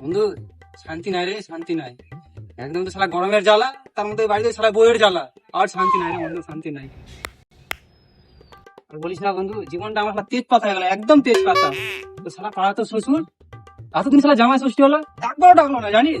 বন্ধু শান্তি নাই রে, শান্তি নাই। একদম তো সারা গরমের জ্বালা, তার মধ্যে বাড়িতে সারা বইয়ের জ্বালা। আর শান্তি নাই রে বন্ধু, শান্তি নাই। আর বলিস না বন্ধু, জীবনটা আমার তেজ পাতা গেল, একদম তেজ পাতা তো সারা পাড়া তো শ্বশুর, এতদিন সারা জামাই ষষ্ঠী হলো, একবারও ডাকলো না, জানিস?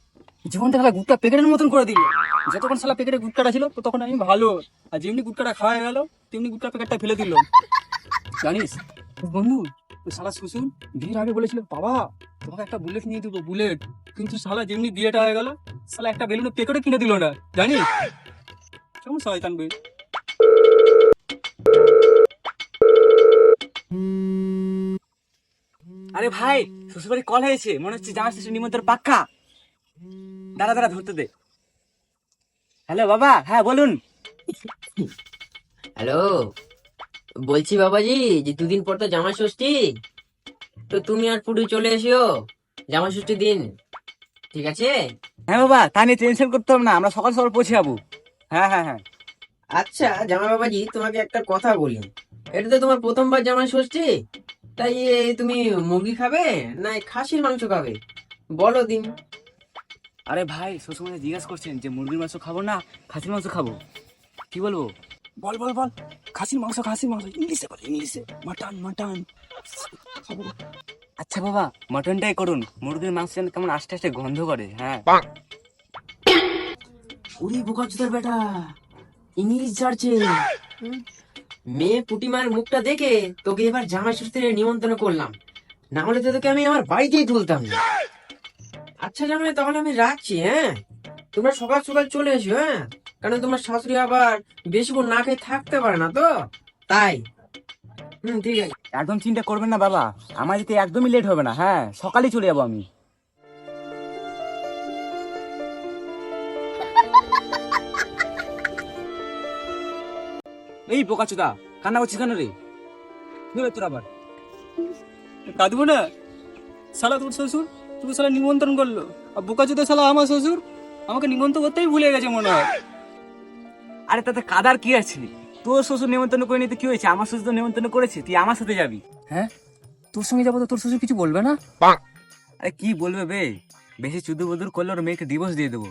জীবনটা খেলা গুটকা প্যাকেটের মতন করে দিল, যতক্ষণ শালা প্যাকেটে গুটকাটা ছিল তখন আমি ভালো। আর যেমনি গুটকাটা খাওয়া গেল, তেমনি গুটকা প্যাকেটটা ফেলে দিল। জানিস? বন্ধু শালা শ্বশুর বিয়ের আগে বলেছিল, বাবা, তোমাকে একটা বুলেট নিয়ে দেবো বুলেট কিন্তু শালা যেমনি বিয়েটা হয়ে গেল, শালা একটা বেলুনের প্যাকেটও কিনে দিল না। জানিস? কেমন শয়তান বে? আরে ভাই শ্বশুরবাড়ি কল হয়েছে। মনে হচ্ছে জামাই ষষ্ঠী নিমন্ত্রণ পাক্কা। দাঁড়া দাঁড়া ধরতে দে। হ্যালো বাবা হ্যাঁ বলুন। হ্যালো বলছি বাবাজি যে দুদিন পর তো জামা ষষ্ঠী। তো তুমি আর পুরী চলে এসিও জামা ষষ্ঠী দিন। ঠিক আছে? হ্যাঁ বাবা তা নিয়ে টেনশন করতে হবে না আমরা সকাল সকাল পৌঁছে যাব হ্যাঁ হ্যাঁ হ্যাঁ। আচ্ছা জামা বাবাজি তোমাকে একটা কথা বলি। এটা তো তোমার প্রথমবার জামা ষষ্ঠী তাই তুমি মুরগি খাবে না খাসির মাংস খাবে? বলো দিন। আরে ভাই শ্বশুরমশাই জিজ্ঞাসা করছেন যে মুরগির মাংস খাব না খাসির মাংস খাব? কি বলব? বল বল বল। খাসির মাংস খাসির মাংস ইংলিশে বল ইংলিশে। Mutton mutton. আচ্ছা বাবা মাটনটাই করুন। মুরগির মাংস যেন কেমন আস্তে আস্তে গন্ধ করে হ্যাঁ। উড়ি বোকা চুদার বেটা। ইংলিশ ছাড়ছে? মেয়ে পুটিমার মুখটা দেখে তোকে এবার জামা ষষ্ঠীর নিমন্ত্রণ করলাম। না হলে তো তোকে আমি আমার বাড়িতেই তুলতাম। না আচ্ছা জামাই, তাহলে আমি রাখছি হ্যাঁ? তোমরা সকাল সকাল চলে এসো হ্যাঁ? কারণ তোমার শাশুড়ি আবার বেশিক্ষণ না খেয়ে থাকতে পারে না তো? তাই? হুম, ঠিক আছে। একদম চিন্তা করবেন না বাবা, আমার দিতে একদমই লেট হবে না হ্যাঁ? সকালেই চলে যাব আমি। এই বোকা চোদা, কান্না করছিস কেন রে? তোর আবার। কাঁদবো না? শালা, তোর শ্বশুর? তুই শালা নিমন্ত্রণ করল। আর বোকা চোদা শালা আমার শ্বশুর আমাকে নিমন্ত্রণ করতেই ভুলে গেছে মনে হয়। আরে তাতে কাদার কি আছে? তোর শ্বশুর নিমন্ত্রণ করে নিতে কি হয়েছে? আমার শ্বশুর তো নিমন্ত্রণ করেছে তুই আমার সাথে যাবি। হ্যাঁ? তোর সঙ্গে যাব তো তোর শ্বশুর কিছু বলবে না? আরে কি বলবে বে? বেশি চুদুর বুদুর করলে ওর মেয়েকে ডিভোর্স দিয়ে দেবো।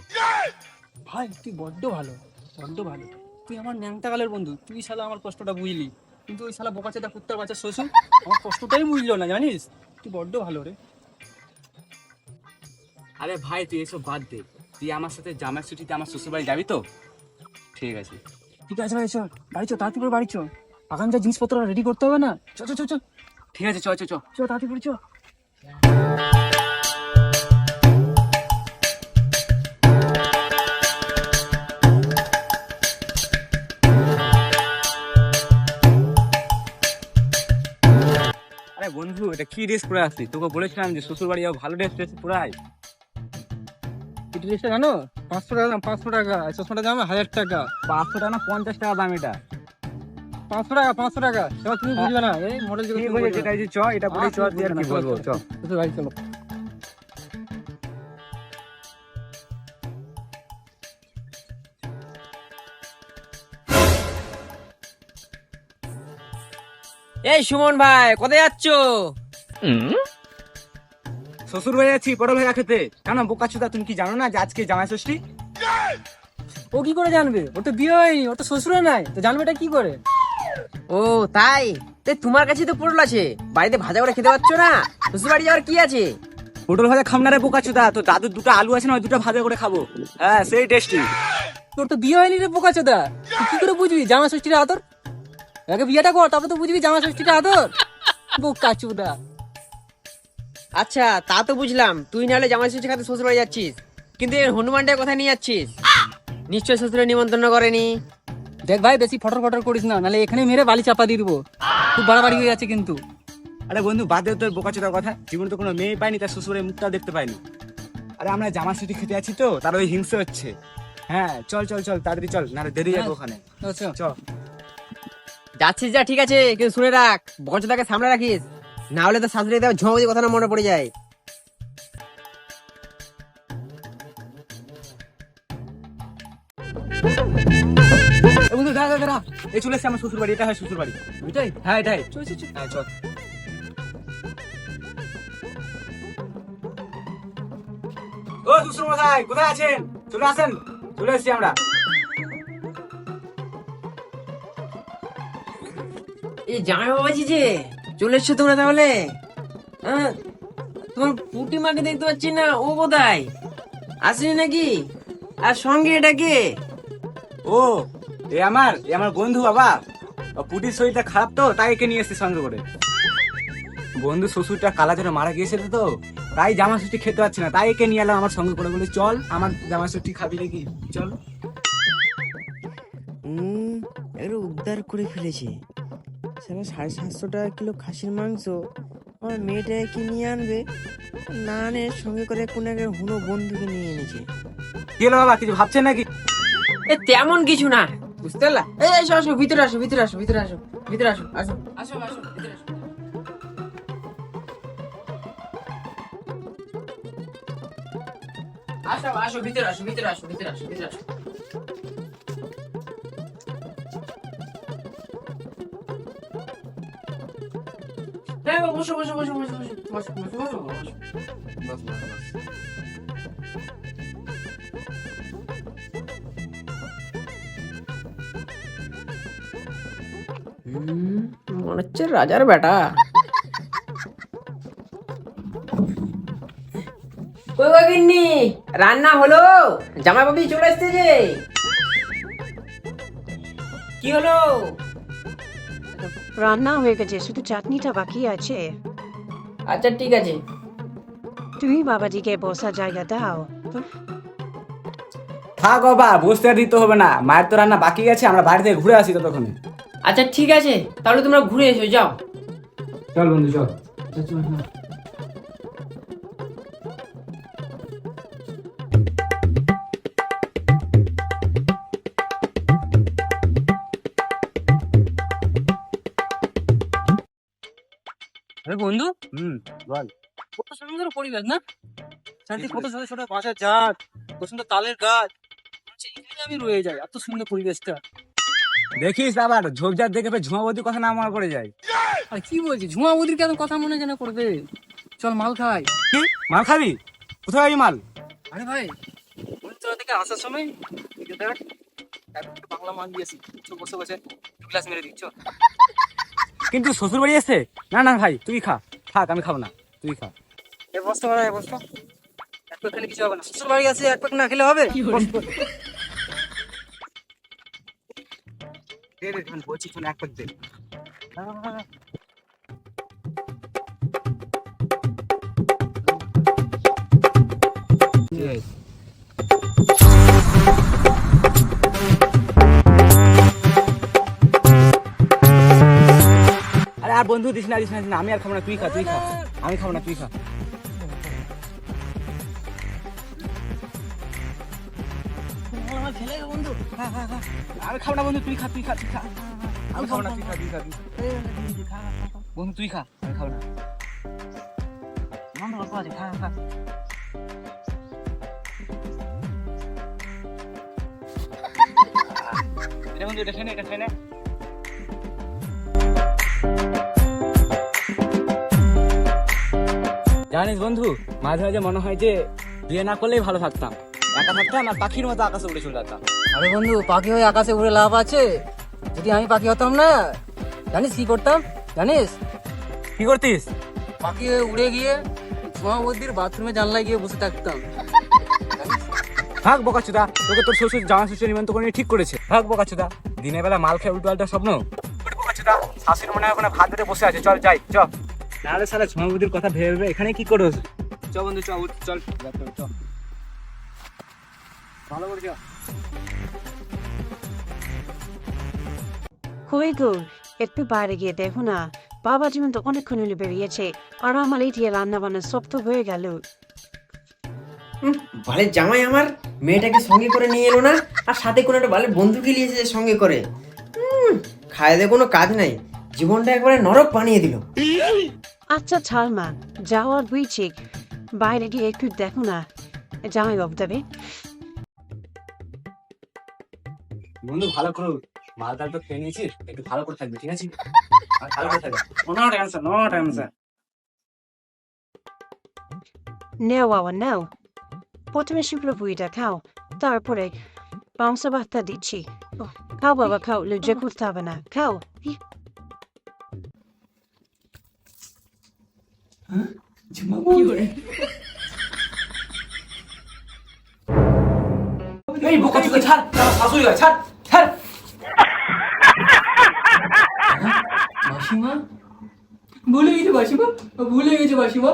ভাই তুই বড্ড ভালো বড্ড ভালো। তুই আমার ন্যাংটা কালের বন্ধু তুই শালা আমার কষ্টটা বুঝলি। কিন্তু ওই শালা বোকা চেতা কুত্তার বাচ্চা শ্বশুর আমার কষ্টটাই বুঝলো না জানিস? তুই বড্ড ভালো রে। আরে ভাই তুই এসব বাদ দে। তুই আমার সাথে জামাই ছুটিতে আমার শ্বশুর বাড়ি যাবি তো? ঠিক আছে। ঠিক আছে ভাই চল। বাড়ি চো তাড়াতাড়ি করে বাড়ি চো আগাম যা জিনিসপত্র রেডি করতে হবে না? চ চ চ চ ঠিক আছে চ চ চ চ তাড়াতাড়ি করে চ আরে বন্ধু এটা কি ড্রেস পরে আসলি? তোকে বলেছিলাম যে শ্বশুর বাড়ি ভালো ড্রেস ড্রেস পরে আয় এই ড্রেসটা জানো? পাঁচশো টাকা দাম পাঁচশো টাকা। চশমাটা দাম হাজার টাকা। পাঁচশো টাকা না পঞ্চাশ টাকা দাম এটা। পাঁচশো টাকা পাঁচশো টাকা। এবার তুমি বুঝবে না এই মডেল যেটা চ এটা পরে চ দিয়ে কি বলব চ। বাড়ি চলো। এই সুমন ভাই কোথায় যাচ্ছ? শ্বশুর ভাই আছি বড় ভাই খেতে। কেন বোকা চুদা তুমি কি জানো না যে আজকে জামাই ষষ্ঠী? ও কি করে জানবে? ওর তো বিয়ে হয়নি ওর তো শ্বশুরে নাই। তো জানবে এটা কি করে? ও তাই? তে তোমার কাছে তো পটল আছে। বাড়িতে ভাজা করে খেতে পারছ না? শ্বশুর বাড়ি যাওয়ার কি আছে? পটল ভাজা খাম না রে বোকা চুদা। তো দাদুর দুটো আলু আছে না ওই দুটো ভাজা করে খাব। হ্যাঁ সেই টেস্টি তোর তো বিয়ে হয়নি রে বোকা চোদা। তুই কি করে বুঝবি জামা ষষ্ঠীর আদর? আগে বিয়েটা কর তারপর তো বুঝবি জামা ষষ্ঠীর আদর। বোকা চোদা। আচ্ছা তা তো বুঝলাম। তুই নাহলে জামাই ষষ্ঠী খাতে শ্বশুর বাড়ি যাচ্ছিস। কিন্তু এই হনুমানটার কথা নিয়ে যাচ্ছিস? নিশ্চয় শ্বশুরের নিমন্ত্রণ করেনি। দেখ ভাই বেশি ফটর ফটর করিস না নাহলে এখানে মেরে বালি চাপা দিয়ে দিবো। খুব বাড়াবাড়ি হয়ে যাচ্ছে কিন্তু। আরে বন্ধু বাদ দে তোর বোকাচোদার কথা। জীবনে তো কোনো মেয়ে পাইনি তার শ্বশুরের মুখটা দেখতে পাইনি। আরে আমরা জামা ছুটি খেতে আছি তো তার ওই হিংসে হচ্ছে। হ্যাঁ চল চল চল তাড়াতাড়ি চল না দেরি যাবে ওখানে। আচ্ছা চল। যাচ্ছিস যা ঠিক আছে কিন্তু শুনে রাখ বঞ্চটাকে সামনে রাখিস। না হলে তো শাশুড়ি দেওয়া ঝমাবতি কথা না মনে পড়ে যায়। বন্ধু দাঁড়া দাঁড়া এই চলে এসছে আমার শ্বশুর বাড়ি এটা হয় শ্বশুর বাড়ি হ্যাঁ এটাই। চল চল চল। হ্যাঁ চল। ও শ্বশুর মশাই কোথায় আছেন? চলে আসেন চলে এসছি আমরা। এই জামাই বাবাজি যে চলে এসছো তোমরা তাহলে? হ্যাঁ, তোমার পুটি মাকে দেখতে পাচ্ছি না ও কোথায় আসেনি নাকি? আর সঙ্গে এটা কে? ও এ আমার এ আমার বন্ধু বাবা। ও পুটির শরীরটা খারাপ তো তাই একে নিয়ে এসছি সঙ্গে করে। বন্ধু শ্বশুরটা কালা জোরে মারা গিয়েছিল তো তাই জামা ষষ্ঠী খেতে পারছি না তাই একে নিয়ে এলাম আমার সঙ্গে করে। বলে চল আমার জামা ষষ্ঠী খাবি নাকি? চল। একটু উদ্ধার করে ফেলেছে। সেটা সাড়ে সাতশো টাকা কিলো খাসির মাংস আমার মেয়েটাকে কি নিয়ে আনবে? না আনে সঙ্গে করে কোন একটা হুনো বন্ধুকে নিয়ে এনেছে। কি হলো বাবা কিছু ভাবছেন নাকি? এ তেমন কিছু না। বুঝতে পারলা? এই এসো আসো ভিতরে আসো ভিতরে আসো ভিতরে আসো ভিতরে আসো আসো। আসো আসো ভিতরে আসো। আসো আসো ভিতরে আসো ভিতরে আসো ভিতরে আসো ভিতরে আসো। হ্যাঁ বসো বসো বসো বসো বসো বসো বসো বসো বসো হুম, মনে হচ্ছে রাজার বেটা কই গো গিন্নি রান্না হলো? জামাই বাবি চলে এসছে যে। কি হলো? রান্না হয়ে গেছে শুধু চাটনিটা বাকি আছে। আচ্ছা ঠিক আছে। তুমি বাবাজিকে বসার জায়গা দাও। থাক বাবা বসতে আর দিতে হবে না। মায়ের তো রান্না বাকি আছে আমরা বাড়ি থেকে ঘুরে আসি ততক্ষণে। আচ্ছা ঠিক আছে। তাহলে তোমরা ঘুরে এসো যাও। চল বন্ধু চল। আরে বন্ধু হুম বল। কত সুন্দর পরিবেশ না? চারদিকে কত ছোট ছোট বাঁশের ঝাড় কত সুন্দর তালের গাছ। আচ্ছা, এখানে আমি রয়ে যাই এত সুন্দর পরিবেশটা। দেখিস আবার ঝোপঝাড় দেখে ফের ঝুমাবতীর কথা না মনে করে যায়। আর কি বলছি ঝুমা বৌদির কেন কথা মনে যেন করবে চল মাল খাই। কি? মাল খাবি? কোথায় যাবি মাল? আরে ভাই উত্তরা থেকে আসার সময় দেখ বাংলা মাল দিয়েছি বসে বসে দু গ্লাস মেরে দিচ্ছ কিন্তু শ্বশুর বাড়ি এসে না না ভাই তুই খা। থাক আমি খাব না। তুই খা। এ বসতে এ বসতো। এক প্যাক খেলে কিছু হবে না। শ্বশুর বাড়ি আছে এক প্যাক না খেলে হবে। দে দে বলছি শোন এক প্যাক দে। বন্ধু, দিস না দিস না না, আমি আর খাব না, তুই খা তুই খা। আমি খাব না, তুই খা। বন্ধু আমি খাব না, বন্ধু, তুই খা তুই খা তুই খা। আমি খাব না, তুই খা তুই খা তুই খা। বন্ধু, তুই খা, আমি খাব না। অল্প আছে, খা বন্ধু, এটা খেয়ে এটা খেয়ে জানিস বন্ধু মাঝে মাঝে মনে হয় যে বিয়ে না করলেই ভালো থাকতাম। একা থাকতাম আর পাখির মতো আকাশে উড়ে চলে যেতাম। আরে বন্ধু পাখি হয়ে আকাশে উড়ে লাভ আছে। যদি আমি পাখি হতাম না জানিস কি করতাম? জানিস? কি করতিস? পাখি হয়ে উড়ে গিয়ে সোমাবদ্দির বাথরুমে জানলায় গিয়ে বসে থাকতাম। ভাগ বোকাচুদা তোকে তোর শ্বশুর জামা শ্বশুর নিমন্ত্রণ করে ঠিক করেছে। ভাগ বোকাচুদা দিনের বেলা মাল খেয়ে উল্টো পাল্টা স্বপ্ন। বোকাচুদা শাশুড়ি মনে হয় ওখানে ভাত ধরে বসে আছে। চল যাই চ। নাহলে সারা ঝুমাবুদির কথা ভেবে ভেবে এখানে কি করো? চ বন্ধু চ চল। চ ভালো করে চ গো? একটু বাইরে গিয়ে দেখো না। বাবা যেমন তো অনেকক্ষণ হলে বেরিয়েছে। আর আমার এই দিয়ে রান্না বান্না সব তো হয়ে গেল। হুম, বালের জামাই আমার মেয়েটাকে সঙ্গে করে নিয়ে এলো না আর সাথে কোনো একটা বালের বন্ধুকে নিয়ে এসেছে সঙ্গে করে। হুম, খায় দিয়ে কোনো কাজ নাই। জীবনটা একবারে নরক বানিয়ে দিল। আচ্ছা ছাড় মা যাওয়ার বুঝছি বাইরে গিয়ে একটু দেখো না। জামাই বাবু তবে। বন্ধু ভালো করো মাল ডাল তো খেয়ে নিয়েছিস একটু ভালো করে থাকবি ঠিক আছে? ভালো করে থাকবে। নো টেনশন নো টেনশন নেও বাবা নেও। প্রথমে শুক্লো বুড়িটা খাও তারপরে মাংস ভাতটা দিচ্ছি। খাও বাবা খাও লজ্জা করতে হবে না। খাও। এই বোকা চুদা ছাড়। আমার শাশুড়ি হয় ছাড় ছাড়। মাসিমা? ভুলে গেছে মাসিমা? ভুলে গেছে মাসিমা।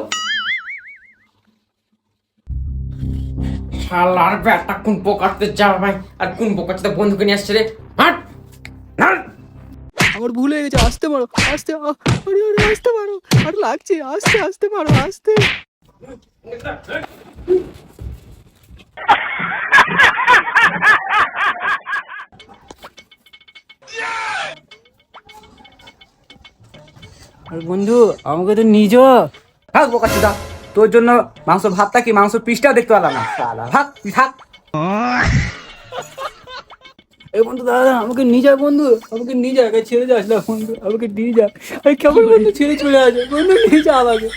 শালার ব্যাটা কোন পোকাতে ভাই আর কোন পোকাতে বন্ধুকে নিয়ে আসছে রে? হাট হাট আমার ভুল হয়ে গেছে, আসতে পারো, আসতে আসতে পারো, আর লাগছে, আসতে আসতে পারো, আসতে। আর বন্ধু, আমাকে তো নিজ। থাক, বোকা চুদা। তোর জন্য মাংস ভাতটা কি? মাংস পিসটাও দেখতে পারলাম না। তুই থাক। এই বন্ধু দাদা আমাকে নিয়ে যা বন্ধু আমাকে নিয়ে যা আগে ছেড়ে যাস না বন্ধু আমাকে নিয়ে যা। আরে কেমন বন্ধু ছেড়ে চলে আসে বন্ধু নিয়ে যা আমাকে।